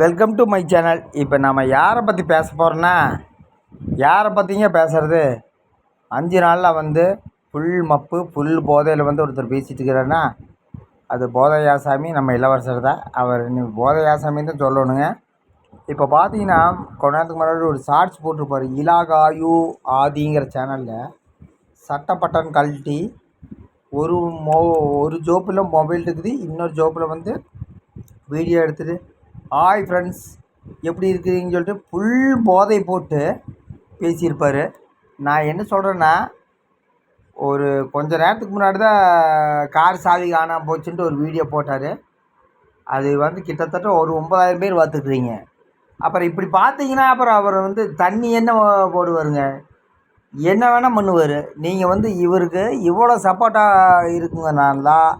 Welcome to my channel இப்போ நம்ம யாரை பற்றி பேச போகிறோன்னா யாரை பற்றிங்க பேசுகிறது அஞ்சு நாளில் வந்து ஃபுல் மப்பு ஃபுல் போதையில் வந்து ஒருத்தர் பேசிகிட்டு இருக்கிறாருன்னா அது போதையாசாமி நம்ம இளவரசர் தான். அவர் நீ போதையாசாமி தான் சொல்லணுங்க. இப்போ பார்த்தீங்கன்னா கொஞ்ச நேரத்துக்கு முன்னாடி ஒரு ஷார்ட்ஸ் போட்டிருப்பார். இலாகாயு ஆதிங்கிற சேனலில் சட்டப்பட்டன் கழட்டி ஒரு மொ ஒரு ஜோப்பில் மொபைல் இருக்குது. இன்னொரு ஜோப்பில் வந்து வீடியோ எடுத்துகிட்டு ஹாய் ஃப்ரெண்ட்ஸ் எப்படி இருக்கிறீங்கன்னு சொல்லிட்டு ஃபுல் போதை போட்டு பேசியிருப்பார். நான் என்ன சொல்கிறேன்னா ஒரு கொஞ்ச நேரத்துக்கு முன்னாடி தான் கார் சாவி காணாமல் போச்சுன்ட்டு ஒரு வீடியோ போட்டார். அது வந்து கிட்டத்தட்ட ஒரு ஒன்பதாயிரம் பேர் பார்த்துருக்குறீங்க. அப்புறம் இப்படி பார்த்தீங்கன்னா அப்புறம் அவர் வந்து தண்ணி என்ன போடுவாருங்க? என்ன வேணால் பண்ணுவார். நீங்கள் வந்து இவருக்கு இவ்வளோ சப்போர்ட்டாக இருக்குங்கனால தான்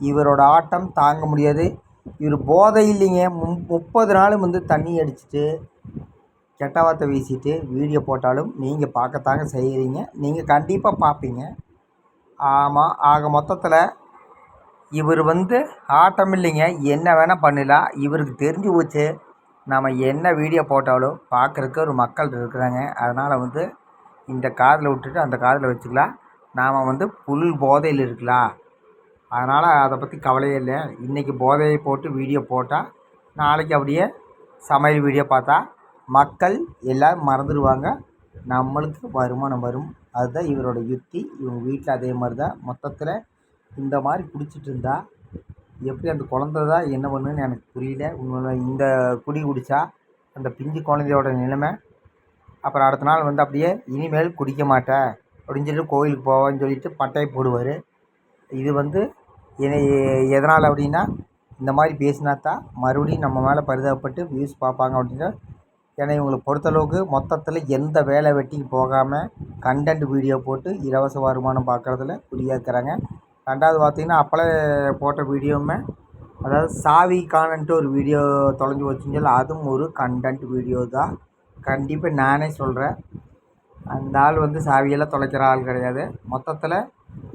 இவரோட ஆட்டம் தாங்க முடியாது. இவர் போதை இல்லைங்க. மும் முப்பது நாளும் வந்து தண்ணி அடிச்சுட்டு கெட்ட வார்த்தை வீசிட்டு வீடியோ போட்டாலும் நீங்கள் பார்க்கத்தாங்க செய்கிறீங்க நீங்கள் கண்டிப்பாக பார்ப்பீங்க. ஆமாம் ஆக மொத்தத்தில் இவர் வந்து ஆட்டம் இல்லைங்க. என்ன வேணால் பண்ணலாம். இவருக்கு தெரிஞ்சு போச்சு. நம்ம என்ன வீடியோ போட்டாலும் பார்க்குறக்கு ஒரு மக்கள் இருக்கிறாங்க. அதனால் வந்து இந்த காதில் விட்டுட்டு அந்த காதில் வச்சுக்கலாம். நாம் வந்து புல் போதையில் இருக்கலாம். அதனால் அதை பற்றி கவலையே இல்லை. இன்றைக்கி போதையை போட்டு வீடியோ போட்டால் நாளைக்கு அப்படியே சமையல் வீடியோ பார்த்தா மக்கள் எல்லோரும் மறந்துடுவாங்க. நம்மளுக்கு வருமானம் வரும். அதுதான் இவரோட யுக்தி இவங்க வீட்டில் அதே மாதிரி தான் மொத்தத்தில் இந்த மாதிரி குடிச்சிட்டு இருந்தால் எப்படி அந்த குழந்த தான் என்ன பண்ணுன்னு எனக்கு புரியல. உண்மையில இந்த குடி குடித்தா அந்த பிஞ்சு குழந்தையோட நிலைமை அப்புறம் அடுத்த நாள் வந்து அப்படியே இனிமேல் குடிக்க மாட்டேன் அப்படின்னு சொல்லிட்டு கோயிலுக்கு போவேன்னு சொல்லிட்டு பட்டையை போடுவார். இது வந்து என்னை எதனால் அப்படின்னா இந்த மாதிரி பேசினா தான் மறுபடியும் நம்ம மேலே பரிதாபப்பட்டு வியூஸ் பார்ப்பாங்க அப்படின்னா ஏன்னா இவங்களை பொறுத்தளவுக்கு மொத்தத்தில் எந்த வேலை வெட்டிக்கு போகாமல் கண்டென்ட் வீடியோ போட்டு இலவச வருமானம் பார்க்குறதுல குறியாக இருக்கிறாங்க. ரெண்டாவது பார்த்திங்கன்னா அப்போலே போட்ட வீடியோவுமே அதாவது சாவி காணன்ட்டு ஒரு வீடியோ தொலைஞ்சி வச்சுன்னு சொல்லி அதுவும் ஒரு கண்டென்ட் வீடியோ தான். கண்டிப்பாக நானே சொல்கிறேன் அந்த ஆள் வந்து சாவியெல்லாம் தொலைக்கிற ஆள் கிடையாது. மொத்தத்தில்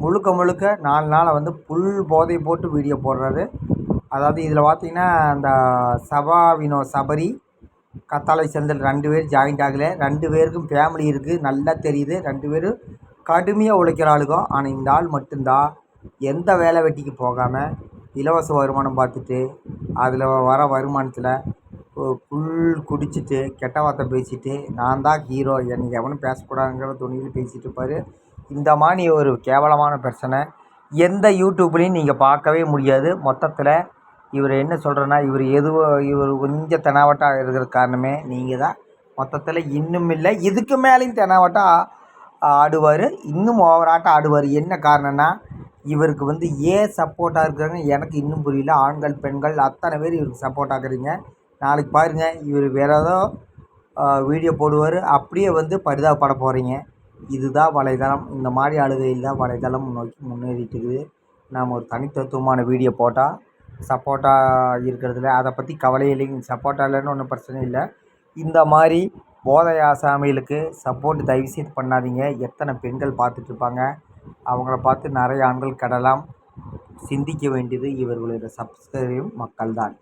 முழுக்க முழுக்க நாலு நாளை வந்து புல் போதை போட்டு வீடியோ போடுறாரு. அதாவது இதில் பார்த்தீங்கன்னா அந்த சபா வினோ சபரி கத்தாழை செந்தில் ரெண்டு பேர் ஜாயிண்ட் ஆகலை. ரெண்டு பேருக்கும் ஃபேமிலி இருக்குது நல்லா தெரியுது. ரெண்டு பேரும் கடுமையாக உழைக்கிற ஆளுக்கும் ஆனால் இந்த ஆள் மட்டும்தான். எந்த வேலை வெட்டிக்கு போகாமல் இலவச வருமானம் பார்த்துட்டு அதில் வர வருமானத்தில் ஃபுல் குடிச்சிட்டு கெட்ட வார்த்தை பேசிட்டு நான் தான் ஹீரோ என்னை எவனும் பேசக்கூடாதுங்கிற துணியில் பேசிகிட்டு இருப்பார். இந்த மாதிரி ஒரு கேவலமான பிரச்சனை எந்த யூடியூப்லேயும் நீங்கள் பார்க்கவே முடியாது. மொத்தத்தில் இவர் என்ன சொல்கிறேன்னா இவர் எதுவோ இவர் கொஞ்சம் தெனாவட்டாக இருக்கிற காரணமே நீங்கள் தான் மொத்தத்தில் இன்னும் இல்லை இதுக்கு மேலேயும் தெனாவட்டாக ஆடுவார். இன்னும் ஓவராட்டம் ஆடுவார். என்ன காரணம்னா இவருக்கு வந்து ஏன் சப்போர்ட்டாக இருக்கிறாங்க எனக்கு இன்னும் புரியல. ஆண்கள் பெண்கள் அத்தனை பேர் இவருக்கு சப்போர்ட் ஆகுறீங்க நாளைக்கு பாருங்கள் இவர் வேறு ஏதோ வீடியோ போடுவார். அப்படியே வந்து பரிதாபப்பட போகிறீங்க இதுதான் வலைதளம் இந்த மாதிரி ஆளுகையில் தான் வலைதளம் நோக்கி முன்னேறிட்டு இருக்குது நாம் ஒரு தனித்தத்துவமான வீடியோ போட்டால் சப்போட்டா இருக்கிறதுல அதை பற்றி கவலை இல்லைங்க சப்போட்டா இல்லைன்னு ஒன்றும் பிரச்சனை இல்லை. இந்த மாதிரி போதை ஆசாமிகளுக்கு சப்போர்ட் தயவுசெய்து பண்ணாதீங்க. எத்தனை பெண்கள் பார்த்துட்ருப்பாங்க? அவங்கள பார்த்து நிறைய ஆண்கள் கடலாம். சிந்திக்க வேண்டியது இவர்களுடைய சப்ஸ்கிரைபர் மக்கள் தான்